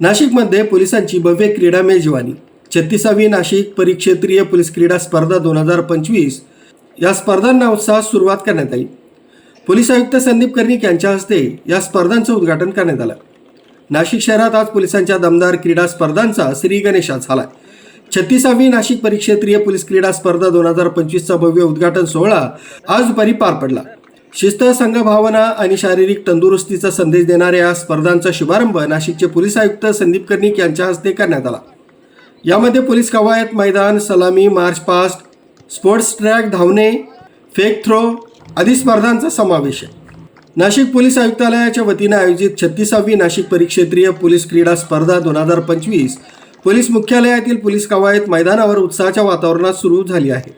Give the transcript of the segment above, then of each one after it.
नाशिकमध्ये पोलिसांची भव्य क्रीडा मेजवानी छत्तीसावी नाशिक परिक्षेत्रीय पोलीस क्रीडा स्पर्धा दोन हजार पंचवीस या स्पर्धांना उत्साहात सुरुवात करण्यात आली. पोलीस आयुक्त संदीप कर्णिक यांच्या हस्ते या स्पर्धांचं उद्घाटन करण्यात आलं. नाशिक शहरात आज पोलिसांच्या दमदार क्रीडा स्पर्धांचा श्री गणेशा झाला. छत्तीसावी नाशिक परिक्षेत्रीय पोलीस क्रीडा स्पर्धा दोन हजार पंचवीसचा भव्य उद्घाटन सोहळा आज दुपारी पार पडला. शिस्त संघभावना आणि शारीरिक तंदुरुस्तीचा संदेश देणाऱ्या या स्पर्धांचा शुभारंभ नाशिकचे पोलीस आयुक्त संदीप कर्णिक यांच्या हस्ते करण्यात आला. यामध्ये पोलीस कवायत मैदान सलामी मार्च पास्ट स्पोर्ट्स ट्रॅक धावणे फेक थ्रो आदी स्पर्धांचा समावेश आहे. नाशिक पोलीस आयुक्तालयाच्या वतीनं आयोजित छत्तीसावी नाशिक परिक्षेत्रीय पोलीस क्रीडा स्पर्धा दोन हजार पंचवीस पोलीस मुख्यालयातील पोलीस कवायत मैदानावर उत्साहाच्या वातावरणात सुरू झाली आहे.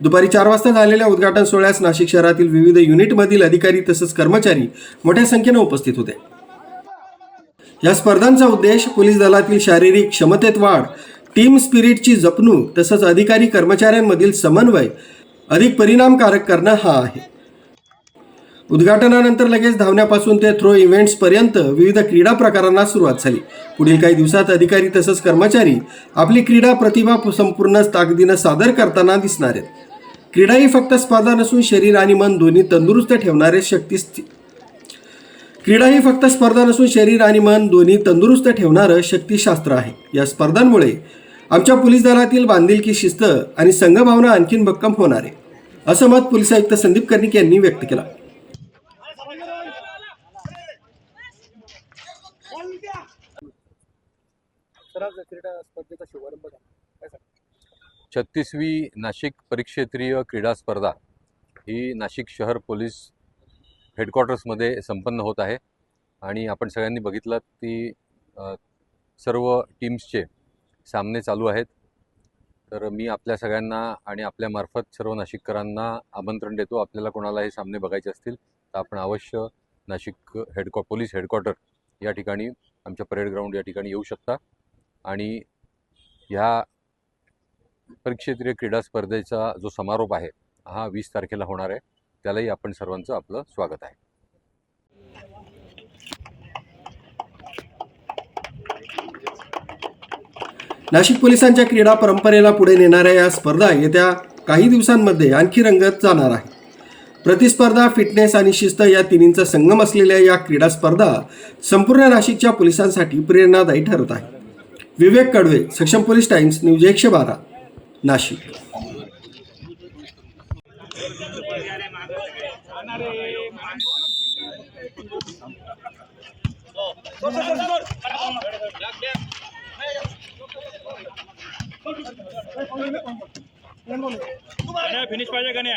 दुपारी चार वाजता झालेल्या उद्घाटन सोहळ्यास नाशिक शहरातील विविध युनिटमधील अधिकारी तसंच कर्मचारी मोठ्या संख्येने उपस्थित होते. या स्पर्धांचा उद्देश पोलीस दलातील शारीरिक क्षमतेत वाढ टीम स्पिरिटची जपणूक तसंच अधिकारी कर्मचाऱ्यांमधील समन्वय अधिक परिणामकारक करणं हा आहे. उद्घाटनानंतर लगेच धावण्यापासून ते थ्रो इव्हेंट्सपर्यंत विविध क्रीडा प्रकारांना सुरुवात झाली. पुढील काही दिवसात अधिकारी तसंच कर्मचारी आपली क्रीडा प्रतिभा संपूर्ण ताकदीनं सादर करताना दिसणार आहेत. क्रीडा ही फक्त स्पर्धा नसून शरीर आणि मन दोन्ही तंदुरुस्त ठेवणारे शक्ती क्रीडा ही फक्त स्पर्धा नसून शरीर आणि मन दोन्ही तंदुरुस्त ठेवणारं शक्तिशास्त्र आहे. या स्पर्धांमुळे आमच्या पोलीस दलातील बांधिलकी शिस्त आणि संघभावना आणखीन भक्कम होणार आहे. असं मत पोलीस आयुक्त संदीप कर्णिक यांनी व्यक्त केलं. क्रीडा स्पर्धेचा शुभारंभ झाला काय सांगा छत्तीसवी नाशिक परिक्षेत्रीय क्रीडा स्पर्धा ही नाशिक शहर पोलीस हेडक्वार्टर्समध्ये संपन्न होत आहे. आणि आपण सगळ्यांनी बघितलं की सर्व टीम्सचे सामने चालू आहेत. तर मी आपल्या सगळ्यांना आणि आपल्यामार्फत सर्व नाशिककरांना आमंत्रण देतो. आपल्याला कोणाला हे सामने बघायचे असतील तर आपण अवश्य नाशिक हेडक्वा पोलीस हेडक्वार्टर या ठिकाणी आमच्या परेड ग्राउंड या ठिकाणी येऊ शकता. आणि ह्या परिक्षेत्रीय क्रीडा स्पर्धेचा जो समारोप आहे हा वीस तारखेला होणार आहे. त्यालाही आपण सर्वांचं आपलं स्वागत आहे. नाशिक पोलिसांच्या क्रीडा परंपरेला पुढे नेणाऱ्या या स्पर्धा येत्या काही दिवसांमध्ये आणखी रंगत जाणार आहे. प्रतिस्पर्धा फिटनेस आणि शिस्त या तिन्हींचा संगम असलेल्या या क्रीडा स्पर्धा संपूर्ण नाशिकच्या पोलिसांसाठी प्रेरणादायी ठरत आहे. विवेक कडवे सक्षम पोलीस टाइम्स न्यूज़ एकशे बारा नाशिक. फिनिश पाहिजे का नाही